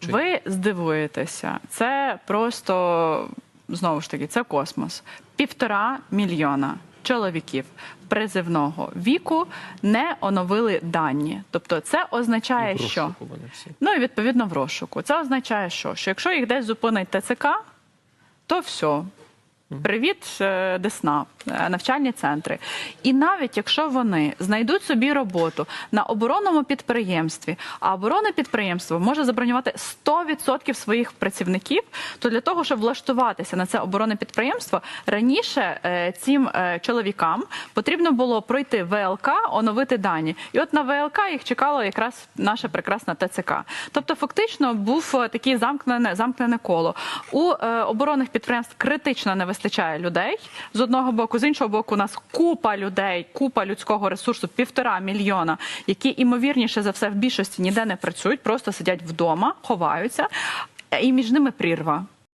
Чи- Ви здивуєтеся, це просто знову ж таки це космос. Півтора мільйона чоловіків призивного віку не оновили дані. Тобто, це означає, В що ну і відповідно в розшуку. Це означає, що, що якщо їх десь зупинить ТЦК, то все. Привіт, е, Десна, е, навчальні центри. І навіть якщо вони знайдуть собі роботу на оборонному підприємстві, а оборонне підприємство може забронювати 100% своїх працівників, то для того, щоб влаштуватися на це оборонне підприємство, раніше е, цим чоловікам потрібно було пройти ВЛК, оновити дані. І от на ВЛК їх чекало якраз наша прекрасна ТЦК. Тобто, фактично був такий замкнене замкнене коло. У оборонних підприємств критично не вистачає людей з одного боку, з іншого боку, у нас купа людей, купа людського ресурсу, півтора мільйона, які імовірніше за все в більшості ніде не працюють, просто сидять вдома, ховаються, і між ними прірва.